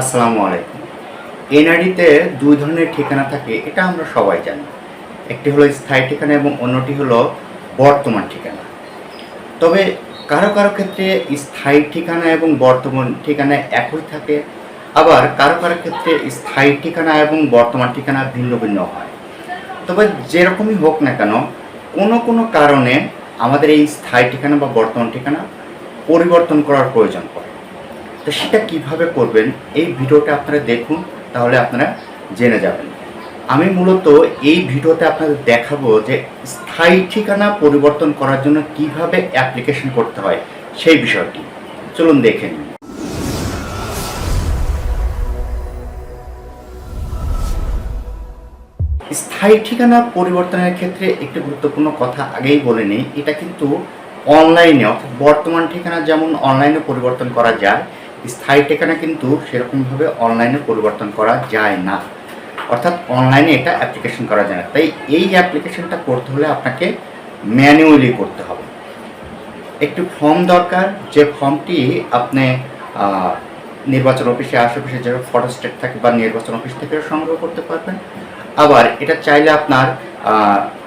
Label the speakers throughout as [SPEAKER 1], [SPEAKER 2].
[SPEAKER 1] আসসালামু আলাইকুম। এনআরডিতে দুই ধরনের ঠিকানা থাকে, এটা আমরা সবাই জানি। একটি হলো স্থায়ী ঠিকানা এবং অন্যটি হলো বর্তমান ঠিকানা। তবে কারও কারও ক্ষেত্রে স্থায়ী ঠিকানা এবং বর্তমান ঠিকানা একই থাকে, আবার কারও কারও ক্ষেত্রে স্থায়ী ঠিকানা এবং বর্তমান ঠিকানা ভিন্ন ভিন্ন হয়। তবে যেরকমই হোক না কেন, কোনো কোনো কারণে আমাদের এই স্থায়ী ঠিকানা বা বর্তমান ঠিকানা পরিবর্তন করার প্রয়োজন পড়ে। তো সেটা কীভাবে করবেন, এই ভিডিওটা আপনারা দেখুন, তাহলে আপনারা জেনে যাবেন। আমি মূলত এই ভিডিওতে আপনাদের দেখাবো যে স্থায়ী ঠিকানা পরিবর্তন করার জন্য কীভাবে অ্যাপ্লিকেশন করতে হয়, সেই বিষয়টি। চলুন দেখে নিন স্থায়ী ঠিকানা পরিবর্তনের ক্ষেত্রে একটি গুরুত্বপূর্ণ কথা আগেই বলে নিই, এটা কিন্তু অনলাইনে, অর্থাৎ বর্তমান ঠিকানা যেমন অনলাইনে পরিবর্তন করা যায় স্থায়ী ঠিকানা কিন্তু সেরকমভাবে অনলাইনে পরিবর্তন করা যায় না। অর্থাৎ অনলাইনে এটা অ্যাপ্লিকেশন করা যায় না। তাই এই অ্যাপ্লিকেশনটা করতে হলে আপনাকে ম্যানুয়ালি করতে হবে। একটি ফর্ম দরকার, যে ফর্মটি আপনি নির্বাচন অফিসে, আশেপাশে যে ফটো স্টেট থাকে বা নির্বাচন অফিস থেকে সংগ্রহ করতে পারবেন। আবার এটা চাইলে আপনার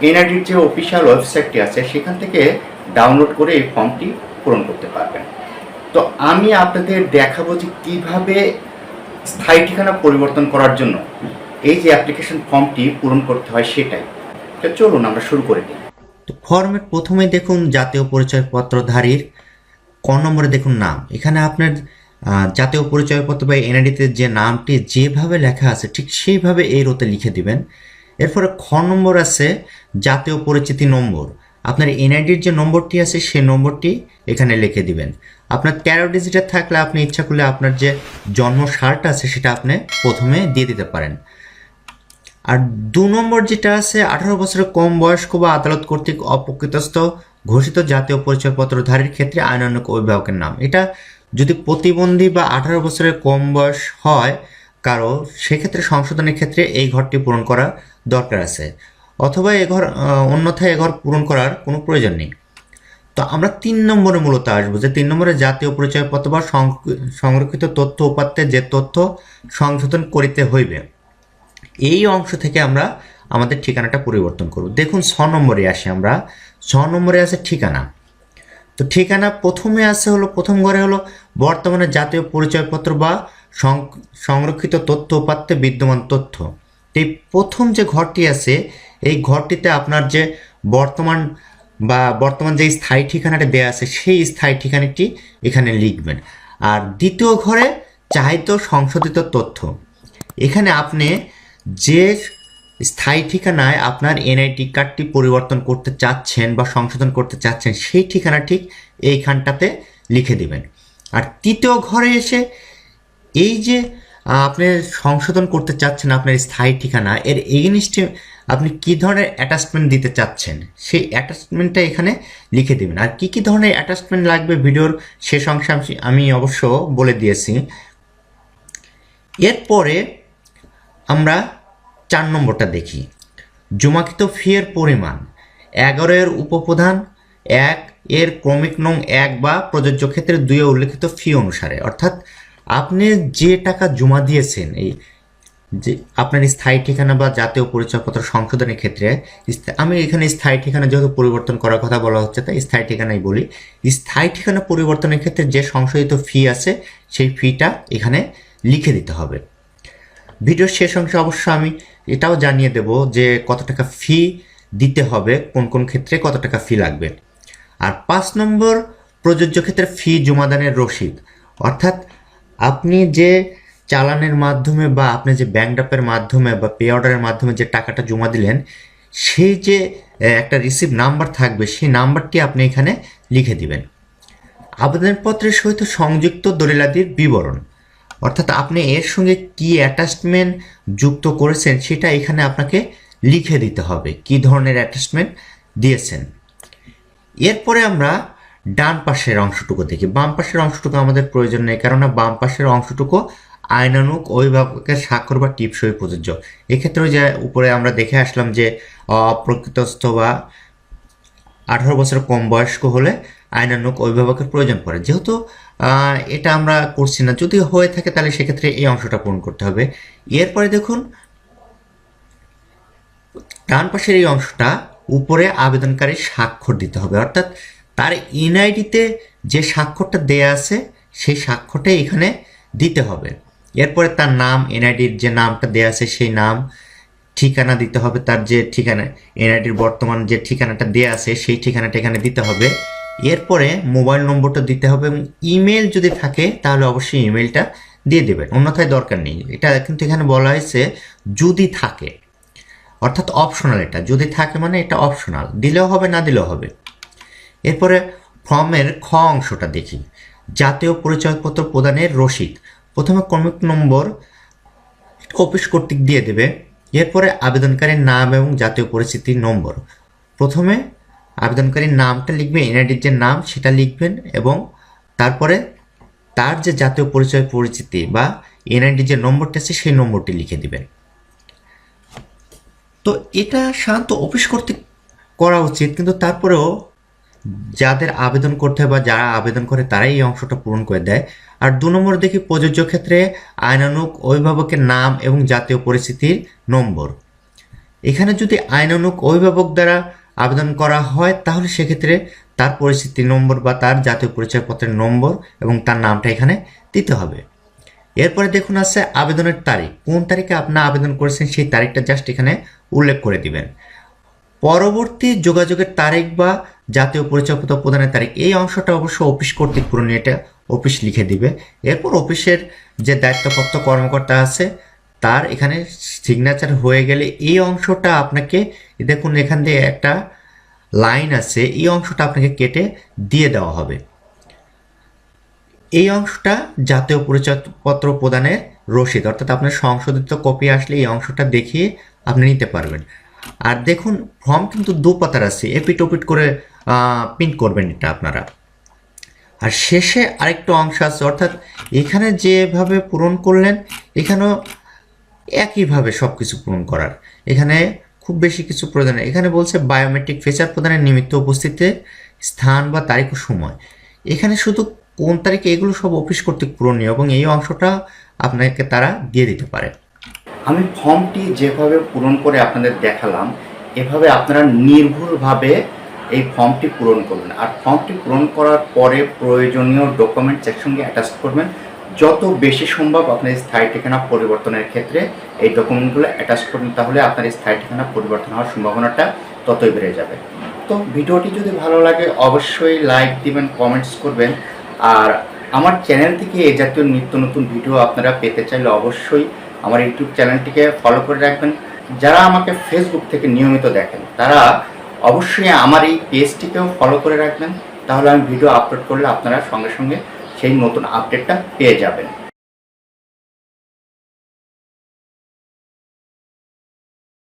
[SPEAKER 1] এনআইডির যে অফিসিয়াল ওয়েবসাইটটি আছে, সেখান থেকে ডাউনলোড করে এই ফর্মটি পূরণ করতে পারবেন। তো আমি আপনাদের দেখাবো যে কীভাবে স্থায়ী ঠিকানা পরিবর্তন করার জন্য এই যে অ্যাপ্লিকেশন ফর্মটি পূরণ করতে হয় সেটাই। তো চলুন আমরা শুরু করে দিই।
[SPEAKER 2] তো ফর্মের প্রথমে দেখুন জাতীয় পরিচয়পত্রধারীর ক নম্বরে দেখুন নাম। এখানে আপনার জাতীয় পরিচয়পত্র বা এনআইডিতে যে নামটি যেভাবে লেখা আছে ঠিক সেইভাবে এই রোতে লিখে দিবেন। এরপরে খ নম্বর আছে জাতীয় পরিচিতি নম্বর। আপনার এনআইডির যে নম্বরটি আছে সেই নম্বরটি এখানে লিখে দিবেন। আপনার তেরো ডিজিটের থাকলে আপনি ইচ্ছা করলে আপনার যে জন্ম সালটা আছে সেটা আপনি প্রথমে দিয়ে দিতে পারেন। আর দু নম্বর যেটা আছে, আঠারো বছরের কম বয়স্ক বা আদালত কর্তৃক অপ্রকৃতস্থ ঘোষিত জাতীয় পরিচয়পত্রধারীর ক্ষেত্রে আইনানুক অভিভাবকের নাম। এটা যদি প্রতিবন্ধী বা আঠারো বছরের কম বয়স হয় কারও, সেক্ষেত্রে সংশোধনের ক্ষেত্রে এই ঘরটি পূরণ করা দরকার আছে। অথবা এ ঘর অন্যথায় এ ঘর পূরণ করার কোনো প্রয়োজন নেই। তো আমরা তিন নম্বরে মূলত আসব যে তিন নম্বরে জাতীয় পরিচয়পত্র বা সংরক্ষিত তথ্য উপাত্তে যে তথ্য সংশোধন করিতে হইবে, এই অংশ থেকে আমরা আমাদের ঠিকানাটা পরিবর্তন করব। দেখুন, ছ নম্বরে আসি আমরা। ছ নম্বরে আছে ঠিকানা। তো ঠিকানা প্রথমে আছে হলো, প্রথম ঘরে হলো, বর্তমানে জাতীয় পরিচয়পত্র বা সংরক্ষিত তথ্য উপাত্তে বিদ্যমান তথ্য। এই প্রথম যে ঘরটি আছে, এই ঘরটিতে আপনার যে বর্তমান বা বর্তমান যে স্থায়ী ঠিকানাটা দেওয়া আছে, সেই স্থায়ী ঠিকানাটি এখানে লিখবেন। আর দ্বিতীয় ঘরে চাহিত সংশোধিত তথ্য। এখানে আপনি যে স্থায়ী ঠিকানায় আপনার এনআইটি কার্ডটি পরিবর্তন করতে চাচ্ছেন বা সংশোধন করতে চাচ্ছেন, সেই ঠিকানা ঠিক এইখানটাতে লিখে দিবেন। আর তৃতীয় ঘরে এসে এই যে আপনি সংশোধন করতে চাচ্ছেন আপনার স্থায়ী ঠিকানা, এর এগেনিস্টে আপনি কি ধরনের অ্যাটাচমেন্ট দিতে চাচ্ছেন? সেই অ্যাটাচমেন্টটা এখানে লিখে দেবেন। আর কি কি ধরনের অ্যাটাচমেন্ট লাগবে ভিডিওর শেষ অংশে আমি- অবশ্য বলে দিয়েছি। এরপরে আমরা চার নম্বরটা দেখি। জমাকৃত ফিয়ের পরিমাণ, এগারো এর উপপ্রধান, এক এর ক্রমিক নং এক বা প্রযোজ্য ক্ষেত্রে দুইয়ে উল্লেখিত ফি অনুসারে, অর্থাৎ আপনি যে টাকা জমা দিয়েছেন, এই যে আপনার স্থায়ী ঠিকানা বা জাতীয় পরিচয়পত্র সংশোধনের ক্ষেত্রে আমি এখানে স্থায়ী ঠিকানা যেহেতু পরিবর্তন করার কথা বলা হচ্ছে, তাই স্থায়ী ঠিকানাই বলি। স্থায়ী ঠিকানা পরিবর্তনের ক্ষেত্রে যে সংশোধিত ফি আছে, সেই ফিটা এখানে লিখে দিতে হবে। ভিডিওর শেষ অংশে অবশ্য আমি এটাও জানিয়ে দেব যে কত টাকা ফি দিতে হবে, কোন কোন ক্ষেত্রে কত টাকা ফি লাগবে। আর পাঁচ নম্বর প্রযোজ্য ক্ষেত্রে ফি জমাদানের রসিদ, অর্থাৎ আপনি যে চালানের মাধ্যমে বা আপনি যে ব্যাংক ড্রাফের মাধ্যমে বা পে অর্ডারের মাধ্যমে যে টাকাটা জমা দিলেন, সেই যে একটা রিসিভ নাম্বার থাকবে, সেই নাম্বারটি আপনি এখানে লিখে দিবেন। আবেদনপত্রের সহিত সংযুক্ত দলিলাদির বিবরণ। অর্থাৎ আপনি এর সঙ্গে কি অ্যাটাচমেন্ট যুক্ত করেছেন, সেটা এখানে আপনাকে লিখে দিতে হবে। কি ধরনের অ্যাটাচমেন্ট দিয়েছেন? এরপরে আমরা ডান পাশের অংশটুকু দেখি। বাম পাশের অংশটুকু আমাদের প্রয়োজন নেই, কেননা বাম পাশের অংশটুকু আইনানুক অভিভাবকের স্বাক্ষর বা টিপসই প্রযোজ্য। এক্ষেত্রে যে উপরে আমরা দেখে আসলাম যে অপ্রকৃতস্থ বা আঠারো বছর কম বয়স্ক হলে আইনানুক অভিভাবকের প্রয়োজন পড়ে। যেহেতু এটা আমরা করছি না, যদি হয়ে থাকে তাহলে সেক্ষেত্রে এই অংশটা পূরণ করতে হবে। এরপরে দেখুন, ডান পাশের এই অংশটা উপরে আবেদনকারী স্বাক্ষর দিতে হবে। অর্থাৎ তার এনআইডিতে যে স্বাক্ষরটা দেয়া আছে, সেই স্বাক্ষরটা এখানে দিতে হবে। এরপরে তার নাম এনআইডির যে নামটা দেয়া আছে, সেই নাম, ঠিকানা দিতে হবে, তার যে ঠিকানা এনআইডির বর্তমান যে ঠিকানাটা দেয়া আছে, সেই ঠিকানাটা এখানে দিতে হবে। এরপরে মোবাইল নম্বরটা দিতে হবে এবং ইমেল যদি থাকে, তাহলে অবশ্যই ইমেলটা দিয়ে দেবেন। অন্যথায় দরকার নেই। এটা কিন্তু এখানে বলা হয়েছে, যদি থাকে। অর্থাৎ অপশনাল এটা। যদি থাকে মানে এটা অপশনাল দিলেও হবে, না দিলেও হবে। এরপরে ফর্মের খ অংশটা দেখি। জাতীয় পরিচয়পত্র প্রদানের রসিদ। প্রথমে ক্রমিক নম্বর অফিস কর্তৃক দিয়ে দেবে। এরপরে আবেদনকারীর নাম এবং জাতীয় পরিচিতির নম্বর। প্রথমে আবেদনকারীর নামটা লিখবে এনআইডির যে নাম সেটা লিখবেন এবং তারপরে তার যে জাতীয় পরিচয় পরিচিতি বা এনআইডির যে নম্বরটা আছে সেই নম্বরটি লিখে দিবেন। তো এটা সাধারণত অফিস কর্তৃক করা উচিত, কিন্তু তারপরেও যাদের আবেদন করতে হয় বা যারা আবেদন করে তারাই এই অংশটা পূরণ করে দেয়। আর দু নম্বর দেখি প্রযোজ্য ক্ষেত্রে আইনানুক অভিভাবকের নাম এবং জাতীয় পরিস্থিতির নম্বর। এখানে যদি আইনানুক অভিভাবক দ্বারা আবেদন করা হয়, তাহলে সেক্ষেত্রে তার পরিস্থিতি নম্বর বা তার জাতীয় পরিচয়পত্রের নম্বর এবং তার নামটা এখানে দিতে হবে। এরপরে দেখুন আছে আবেদনের তারিখ। কোন তারিখে আপনার আবেদন করেছেন সেই তারিখটা জাস্ট এখানে উল্লেখ করে দিবেন। পরবর্তী যোগাযোগের তারিখ বা জাতীয় পরিচয়পত্র প্রদানের তারিখ, এই অংশটা অবশ্য অফিস কর্তৃক পূরণ এটা অফিস লিখে দিবে। এরপর অফিসের যে দায়িত্বপ্রাপ্ত কর্মকর্তা আছে, তার এখানে সিগনেচার হয়ে গেলে এই অংশটা আপনাকে, দেখুন এখান দিয়ে একটা লাইন আছে, এই অংশটা আপনাকে কেটে দিয়ে দেওয়া হবে। এই অংশটা জাতীয় পরিচয়পত্র প্রদানের রসিদ, অর্থাৎ আপনার সংশোধিত কপি আসলে এই অংশটা দেখিয়ে আপনি নিতে পারবেন। আর দেখুন ফর্ম কিন্তু দু পাতার আছে, এপিট ওপিট করে প্রিন্ট করবেন এটা আপনারা। আর শেষে আরেকটা অংশ আছে, অর্থাৎ এখানে যেভাবে পূরণ করলেন, এখানেও একইভাবে সব কিছু পূরণ করার। এখানে খুব বেশি কিছু প্রয়োজন। এখানে বলছে বায়োমেট্রিক ফিচার প্রদানের নিমিত্ত উপস্থিতিতে স্থান বা তারিখ ও সময়। এখানে শুধু কোন তারিখে এগুলো সব অফিস কর্তৃক পূরণীয় এবং এই অংশটা আপনাকে তারা দিয়ে দিতে পারে।
[SPEAKER 1] আমি ফর্মটি যেভাবে পূরণ করে আপনাদের দেখালাম, এভাবে আপনারা নির্ভুলভাবে এই ফর্মটি পূরণ করবেন। আর ফর্মটি পূরণ করার পরে প্রয়োজনীয় ডকুমেন্টস একসঙ্গে অ্যাটাচ করবেন। যত বেশি সম্ভব আপনার স্থায়ী ঠিকানা পরিবর্তনের ক্ষেত্রে এই ডকুমেন্টগুলো অ্যাটাচ করবেন, তাহলে আপনার স্থায়ী ঠিকানা পরিবর্তন হওয়ার সম্ভাবনাটা ততই বেড়ে যাবে। তো ভিডিওটি যদি ভালো লাগে, অবশ্যই লাইক দিবেন কমেন্টস করবেন। আর আমার চ্যানেল থেকে এই জাতীয় নিত্য নতুন ভিডিও আপনারা পেতে চাইলে অবশ্যই আমার ইউটিউব চ্যানেলটিকে ফলো করে রাখবেন। যারা আমাকে ফেসবুক থেকে নিয়মিত দেখেন, তারা অবশ্যই আমার এই পেজটিকেও ফলো করে রাখবেন। তাহলে আমি ভিডিও আপলোড করলে আপনারা সঙ্গে সঙ্গে সেই নতুন আপডেটটা পেয়ে যাবেন।